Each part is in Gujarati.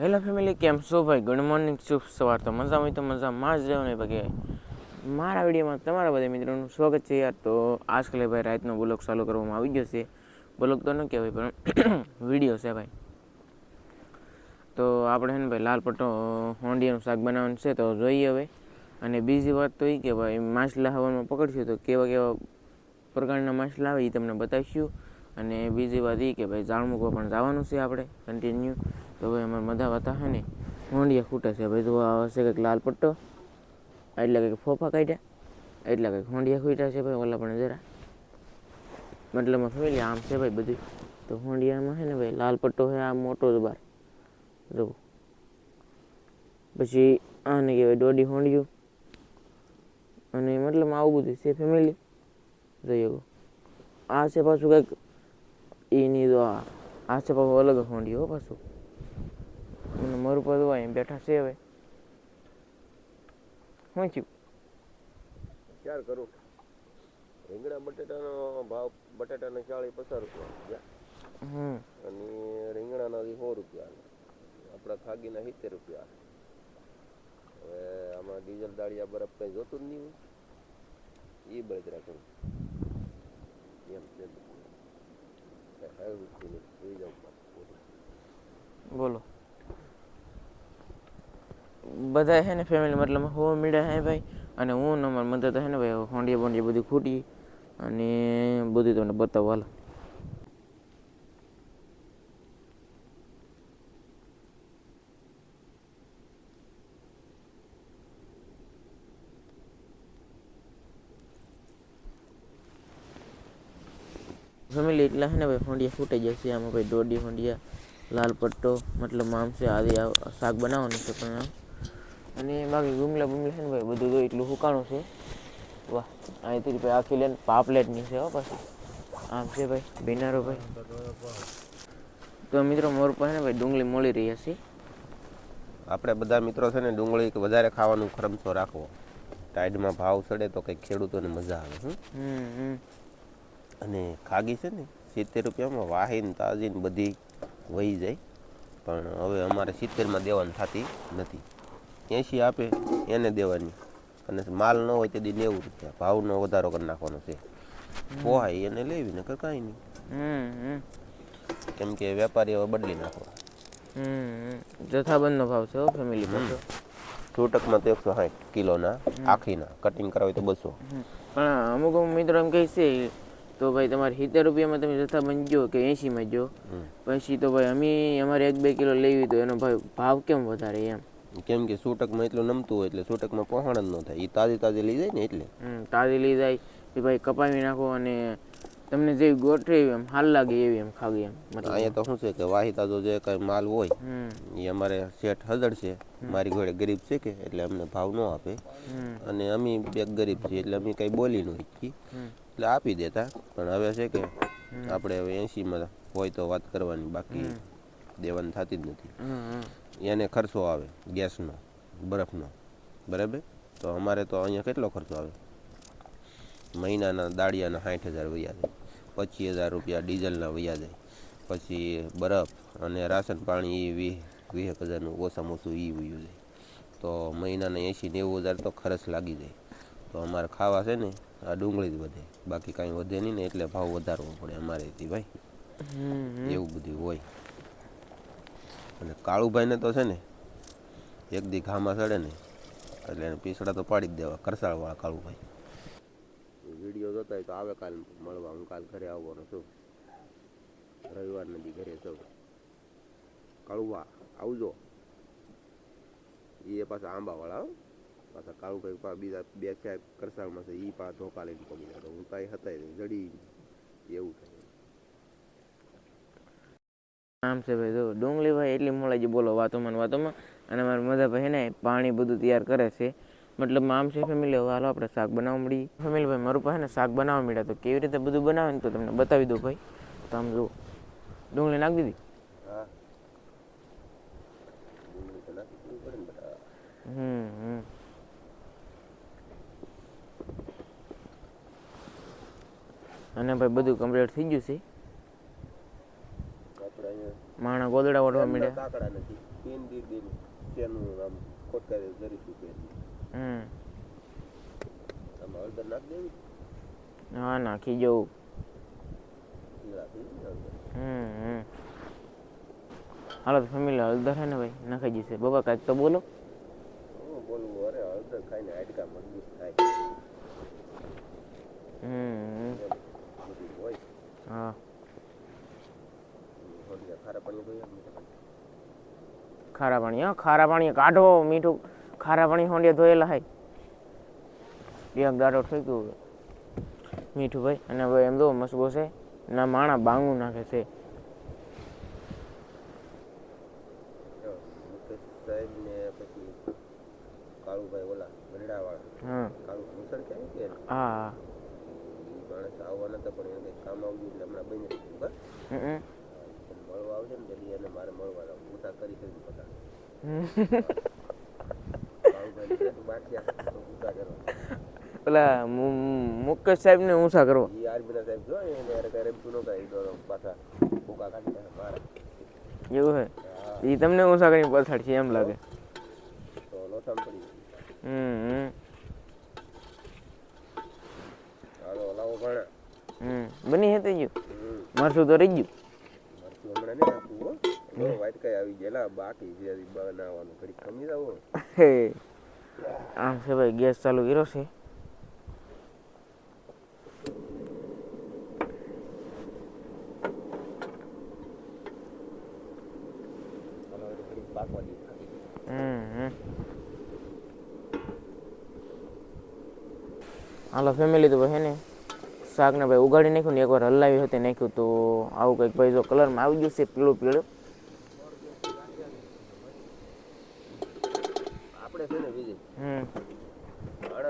હેલો ફેમિલી કેમ છો ભાઈ? ગુડ મોર્નિંગ શુભ સવાર. તો મજા હોય તો મજામાં જ રહેવાનું ભાઈ મારા વિડીયોમાં તમારા બધા મિત્રોનું સ્વાગત છે યાર. તો આજકાલે ભાઈ રાતનો બ્લોગ ચાલુ કરવામાં આવી ગયો છે. બ્લોગ તો ન કહેવાય, પણ વીડિયો છે ભાઈ. તો આપણે છે ને ભાઈ લાલ પટ્ટો હોંડિયાનું શાક બનાવવાનું છે, તો જોઈએ હવે. અને બીજી વાત તો એ કે ભાઈ માછલા હવામાં પકડશું તો કેવા કેવા પ્રકારના માછલા આવે એ તમને બતાવીશું. અને બીજી વાત એ કે ભાઈ ઝાડ મૂકવા પણ જવાનું છે આપણે કન્ટિન્યુ તો ભાઈ અમારે મજા વાતા છે ને હોંડિયા ખૂટે છે. ભાઈ તો આ હશે કંઈક લાલ પટ્ટો એટલે કંઈક ફોફા કાઢ્યા એટલે કંઈક હોંડિયા ખૂટ્યા છે ભાઈ ઓલા પણ જરા. મતલબમાં ફેમિલી આમ છે ભાઈ બધું તો હોંડિયામાં છે ને ભાઈ લાલ પટ્ટો છે આ મોટો જ બાર. જો. પછી આને કહેવાય દોડી હોંડિયું. અને મતલબ આવું બધું છે ફેમિલી જોઈએ આ છે પાછું કંઈક એની આ છે પાછું અલગ હોંડિયું હો પાછું. મારું પર અહીં બેઠા છે હવે. શું થયું? ચાર કરું. રીંગણા બટેટાનો ભાવ બટેટાના ચાળી પચાસ રૂપિયા હમ. અને રીંગણાના સો રૂપિયા આપણા ખાગીના સિત્તેર રૂપિયા હવે આમાં ડીઝલ દાળિયા બરફ કંઈ જોતું જ નહીં હોય. એ બળતરા કરું એમ બધું. પાછું. બોલો. બધા છે ને ફેમિલી મતલબ હો મીડા હે ભાઈ. અને હું ને અમારી મદદ હે ને ભાઈ હોંડિયા બોંડિયા બધું ખૂટી અને બધું તમને બતાવો, હાલ. ફેમિલી એટલા છે ને ભાઈ હોંડિયા ફૂટી જશે આમાં ભાઈ દોડી હોંડિયા, લાલ પટ્ટો, મતલબ આમ છે, આદિ શાક બનાવવાનું છે પણ અને બાકી ગુમલા બુમલા છે ને ભાઈ બધું તો એટલું હુકાણું છે. વાહ અહીંથી ભાઈ આખી લેન પાપલેટની છે હો પાછી. આમ છે ભાઈ ભીનારો ભાઈ. તો મિત્રો મોર પાસે ને ભાઈ ડુંગળી મળી રહી છે આપણે બધા મિત્રો છે ને ડુંગળી વધારે ખાવાનું ખરમતો રાખવો. ટાઈડમાં ભાવ ચડે તો કંઈક ખેડૂતોને મજા આવે હમ. અને ખાગી છે ને સિત્તેર રૂપિયામાં વાહીને તાજીન બધી વહી જાય. પણ હવે અમારે સિત્તેરમાં દેવાની થતી નથી. એંશી આપે એને દેવાની. અને માલ ન હોય તે દી નેવું રૂપિયા. ભાવનો વધારો કરી નાખવાનો છે. પોહાય એને લેવી ને કાંઈ નહીં. કેમ કે વેપારી હવે બદલી નાખો. હમ જથ્થાબંધનો ભાવ છે હો ફેમિલી પાછો છૂટકમાં તો એકસો સાઠ કિલોના આખીના. કટિંગ કરાવી તો બસો. પણ અમુક અમુક મિત્રો એમ કહે છે તો ભાઈ તમારે સિત્તેર રૂપિયામાં તમે જથ્થાબંધ જો કે એંશીમાં જો. પછી તો ભાઈ અમે અમારે એક બે કિલો લેવી તો એનો ભાઈ ભાવ કેમ વધારે એમ? કેમ કે સૂટકમાં એટલું નમતું હોય એટલે સૂટકમાં પહોંચ જ ન થાય. એ તાજી તાજી લઈ જાય ને એટલે. તાજી લઈ જાય એ ભાઈ કપાવી નાખો અને તમને જે ગોઠવી એમ હાલ લાગે એવી એમ ખાવી એમ અહીંયા તો શું છે કે વાહી તાજો જે કઈ માલ હોય એ અમારે શેઠ હજળ છે. મારી ઘોડે ગરીબ છે કે એટલે અમને ભાવ ન આપે. અને અમે બે ગરીબ છીએ એટલે અમે કઈ બોલી ન શીખી એટલે આપી દેતા પણ હવે છે કે આપણે હવે એંશીમાં હોય તો વાત કરવાની બાકી. દેવાની થતી જ નથી. એને ખર્ચો આવે ગેસનો બરફનો. બરાબર? તો અમારે તો અહીંયા કેટલો ખર્ચો આવે? મહિનાના દાળિયાના સાઠ હજાર વૈયા જાય. પચીસ હજાર રૂપિયા ડીઝલના વૈયા જાય. પછી બરફ અને રાશન પાણી એ વીસ વીસ હજારનું ઓછામાં ઓછું એ વયું જાય. તો મહિનાના એંશી નેવું હજાર તો ખર્ચ લાગી જાય. તો અમારે ખાવા છે ને આ ડુંગળી જ વધે. બાકી કાંઈ વધે નહીં ને એટલે ભાવ વધારવો પડે અમારેથી ભાઈ. એવું બધું હોય. અને કાળુભાઈને તો છે ને એક દી ઘામાં ચડે ને એટલે એને પીસડા તો પાડી જ દેવા, કરસાળવાળા કાળુભાઈ. વીડિયો જોતા હોય તો આવે કાલ મળવા, હું કાલ ઘરે આવવાનો છું. રવિવાર નથી ઘરે છું કાળુભા, આવજો. એ પાછા આંબાવાળા. પાછા કાળુભાઈ પા બીજા બે ચાર કરસાળમાં છે એ પા ધોકા લઈને પગી જતો હું કાંઈ હતા જડી એવું આમ છે ભાઈ જો ડુંગળી ભાઈ એટલી મળે છે બોલો વાતોમાં વાતોમાં અને મારા મધા ભાઈ ને પાણી બધું તૈયાર કરે છે. મતલબ આમ છે ફેમિલી હવે હાલો આપણે શાક બનાવવા મળી ફેમિલી ભાઈ મારું પાસે ને શાક બનાવવા મળ્યા તો કેવી રીતે બધું બનાવે ને તો તમને બતાવી દઉં ભાઈ. તો આમ જુઓ. ડુંગળી નાખી દીધી? હમ હમ. અને ભાઈ બધું કમ્પ્લીટ થઈ ગયું છે. માણા ગોદડા ઓઢવા મળ્યા કાકડા નથી. તીન દી દી તેનું આમ ખોટકારે જરીશું પહેરી હમ. આમાં હળદર નાખ દેવી? ના નાખી જવું. હમ હાલો તો ફેમિલી હળદર હે ને ભાઈ? નાખાઈ જશે. બાબા કાંઈક તો બોલો. હું બોલવું અરે હળદર ખાઈને હાડકા મજબૂત થાય. હમ હા. ખારા પાણી ખારા પાણી હા ખારા પાણી કાઢો મીઠું ખારા પાણી હોંડે ધોયેલા હાય એક દાડો થઈ ગયું મીઠું ભાઈ, અને હવે એમ તો મસબો છે ના માણા બાંગું નાખે છે જો, મુકેશ સાહેબ ને પછી કાળુભાઈ ઓલા ગરડાવાળા હા કાળુ ભૂષણ ક્યાં કે હા ઈ માણસ આવવા નતા પણ એને કંઈક કામ આવ્યું એટલે હમણાં બની રહ્યું બસ હમ હમ. આવશે ને તેથી એને મારે મળવા મોટા કરી કરી પતા હમ. કાળુભાઈ ને તું બાટલ્યા તો ઉતા કરવા. પેલા મુકેશ સાહેબ ને ઊંચા કરો આર્મીના સાહેબ જો એને યાર કાંઈ તો પાછા ભૂકા કાઢી મારે. એવું હે? એ તમને ઊંચા કરીને પછાડ છે એમ લાગે. તો લોસામ પડી હમ હાલો લાવો ભાણા. હમ બની હતી ગયું? મારશું તો રહી ગયું? હો આવી ગયેલા બાકી છે હજી બનાવવાનું ઘડીક ખમી જાવ આમ છે ભાઈ ગેસ ચાલુ કર્યો છે. હાલો ફેમિલી તો ભાઈ હે ને શાકને ભાઈ ઉગાડી નાખ્યું ને એકવાર હલાવી હતી નાખ્યું તો આવું કંઈક ભાઈ જો કલરમાં આવી ગયું છે પીળું પીળું આપણે છે ને વિજય હમ માણસ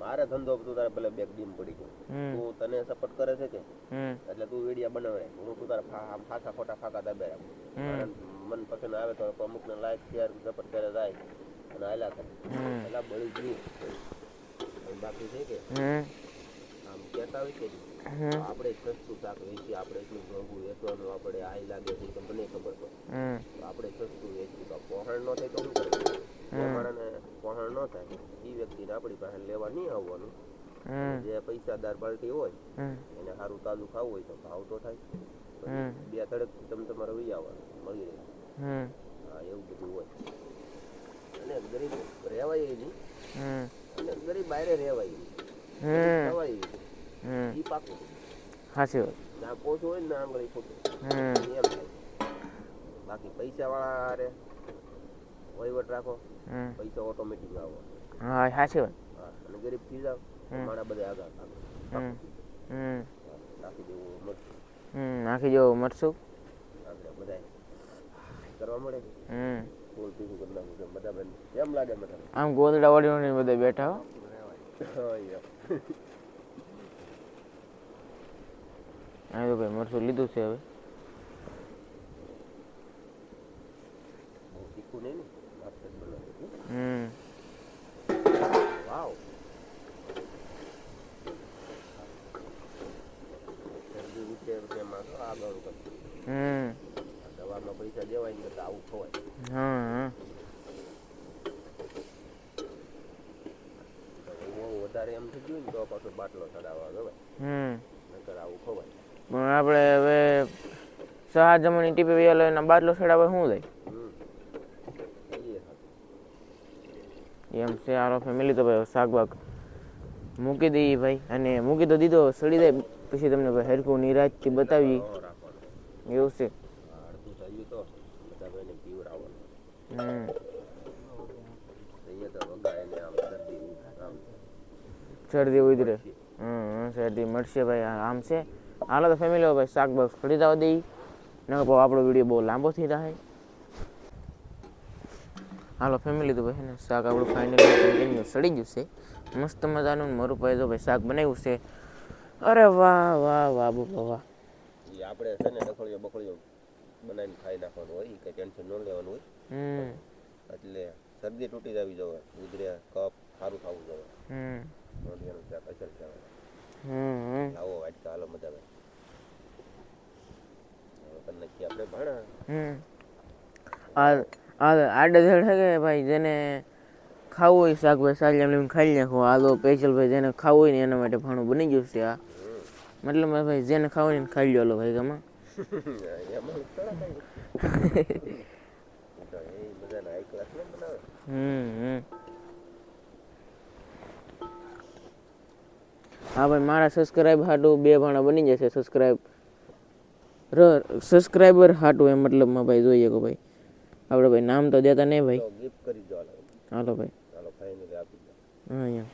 મારે ધંધો તું તારે ભલે બેગ ડીમ પડી ગયો. તું તને સપોર્ટ કરે છે કે? એટલે તું વિડિયા બનાવે. હું તું તારા ફાકા ખોટા ફાકા દાબે રાખ. મન પસંદ આવે તો અમુક ને લાઈક શેર સપોર્ટ કરે જાય અને આયલા કરે. એટલે બળી ગયું. બાકી છે કે? આમ કહેતા હોય કે આપણે સસ્તું શાક વેચી આપણે એટલું મોંઘું વેચવાનું આપણે આઈ લાગે છે તમને ખબર પડે. તો આપણે સસ્તું વેચી તો પહોંચ ન થાય તો શું કરવું જે ન થાય. એ વ્યક્તિને આપણી પાસે લેવા નહીં આવવાનું. જે પૈસાદાર પાર્ટી હોય એને સારું તાલુ ખાવું હોય તો ભાવ તો થાય. બે તડક તમે તમારે વહી આવવાનું મળી રહે. હા. એવું બધું હોય. અને ગરીબ રહેવાય નહીં. અને ગરીબ બહાર રહેવાય નહીં. રહેવાય એ પાકું. સાચી વાત. ના પોચું હોય ને આંગળી ખોટું બાકી પૈસા વાળા વહીવટ રાખો પૈસા ઓટોમેટિક આવો હા સાચી વાત. અને ગરીબ થઈ જાવ મારા માણા બધા આગળ આગળ. હમ. હમ. નાખી દેવું હમ નાખી મરસું આપણે બધા કરવા મળે હમ. બેન લાગે બધા? આમ ગોદડા વાળીને બધા બેઠા હો. આ તો ભાઈ મરસું લીધું છે હવે. તીખું નહીં ને? હમ. વાવ શરદી ઉતરે કરતું હમ. દવામાં પૈસા દેવાય ને તો આવું ખવાય હા વધારે એમ થઈ ગયું ને તો પાછો બાટલો ચડાવવા ગવાય હમ. નકર આવું ખવાય પણ આપણે હવે સહાર જમણી ટીપે વેલો એના બાટલો ચડાવે શું થાય હમ એ એમ છે આરો ફેમિલી તો ભાઈ શાક બાક મૂકી દઈએ ભાઈ. અને મૂકી તો દીધો, સડી જાય. પછી તમને ભાઈ હરખું નિરાજથી બતાવી એવું છે. થયું શરદી ઉધરે. હમ શરદી મળશે ભાઈ. આમ છે. હાલો તો ફેમિલી ભાઈ શાક બાક સડી જવા દઈ નકર આપણો વીડિયો બહુ લાંબો થઈ જાય. હાલો ફેમિલી તો ભાઈ ને શાક આપણું ફાઇનલી કન્ટિન્યુ સડી ગયું છે. મસ્ત મજાનું મારું ભાઈ તો ભાઈ શાક બનાવ્યું છે. અરે વાહ વાહ વાહ બાપા વાહ. આપણે છે ને ડખળીઓ બખળીઓ બનાવીને ખાઈ નાખવાનું હોય કંઈ ટેન્શન ન લેવાનું હોય. હમ. એટલે શરદી તૂટી જવી જોઈએ ઉધરે કપ સારું થવું જોઈએ હમ. નોંધિયાનું શાક અસર કહેવાય. હમ આવો વાટકા હાલો મજા આવે. હવે કરી નાખીએ આપણે ભાણા. હમ. આ આડેધડ છે કે ભાઈ જેને ખાવું હોય શાકભાજી સારી એમ ખાઈ નાખો. આ તો સ્પેશિયલ ભાઈ જેને ખાવું હોય ને એના માટે ભાણું બની ગયું છે આ. મતલબ ભાઈ જેને ખાવું હોય ને ખાઈ લો ભાઈ ગમે. હમ હા ભાઈ મારા સબસ્ક્રાઈબ હાટું બે ભાણા બની જશે. સબસ્ક્રાઈબ ર સબસ્ક્રાઈબર હાટું એમ મતલબમાં ભાઈ જોઈએ કે ભાઈ. આપણે ભાઈ નામ તો દેતા નહીં ભાઈ. ગિફ્ટ કરી દો હાલો ભાઈ. હાલો ફાઇનલી આપી દો. હા અહીંયા.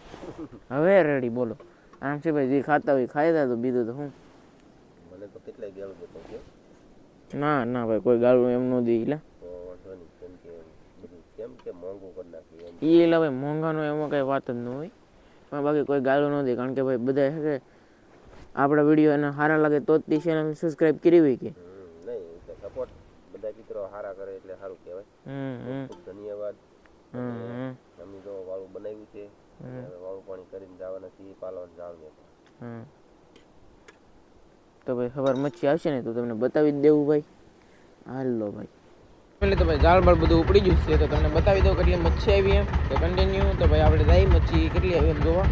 હવે રેડી બોલો. આમ છે ભાઈ જે ખાતા હોય ખાઈ દા તો બીજું તો હું મને તો કેટલાય ગેમ દેતો ના ના ભાઈ કોઈ ગાળું એમ ન દે એટલે કેમ કે બધું કેમ કે મોંઘું કરી નાખ્યું એ એટલે ભાઈ મોંઘાનો એમાં કઈ વાત જ ન હોય. પણ બાકી કોઈ ગાળું ન દે કારણ કે ભાઈ બધા છે કે આપણા વીડિયો એને સારા લાગે તો જ તે ચેનલ સબસ્ક્રાઈબ કરી હોય કે હમ, નહીં તો સપોર્ટ બધા મિત્રો હારા કરે એટલે સારું કહેવાય. ખૂબ ધન્યવાદ. અમે તો વાળું બનાવ્યું છે. હવે વાળું પાણી કરીને જવાના છીએ પાલવાનું જવાનું તો ભાઈ ખબર મચ્છી આવશે ને તો તમને બતાવી જ દેવું ભાઈ. હાલો ભાઈ. એટલે તો ભાઈ જાળ બાળ બધું ઉપડી ગયું છે તો તમને બતાવી દઉં કેટલી મચ્છી આવી એમ. તો કન્ટિન્યુ તો ભાઈ આપણે જાય મચ્છી કેટલી આવી એમ જોવા.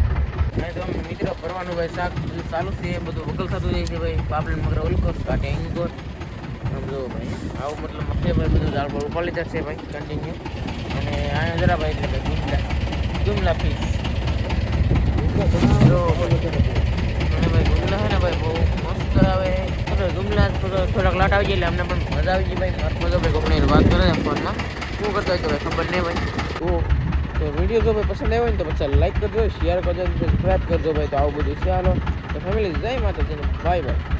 અને તો અમે મિત્રો ભરવાનું ભાઈ શાક ચાલુ છે બધું વકલ થતું જાય છે ભાઈ. પાપડ મગર ઓલું કર કાંટે અહીં કર આમ જો ભાઈ, આવું મતલબ છે ભાઈ બધું દાળ પર ઉપાડી જશે ભાઈ કન્ટિન્યુ અને આ જરા ભાઈ એટલે ભાઈ ગુમલા ગુમલા ફીસ જો અને ભાઈ ગુમલા છે ને ભાઈ, બહુ મસ્ત તો ગુમલા થોડો થોડાક લાટ આવી જાય એટલે અમને પણ મજા આવી જાય ભાઈ. મારો મજા ભાઈ કોકની વાત કરે ફોનમાં. શું કરતો હોય તો ભાઈ ખબર નહીં ભાઈ તો તો વીડિયો જો ભાઈ પસંદ આવ્યો હોય ને તો પછી લાઈક કરજો શેર કરજો સબસ્ક્રાઈબ કરજો ભાઈ, તો આવું બધું ચાલો તો ફેમિલી જય માતાજીને બાય બાય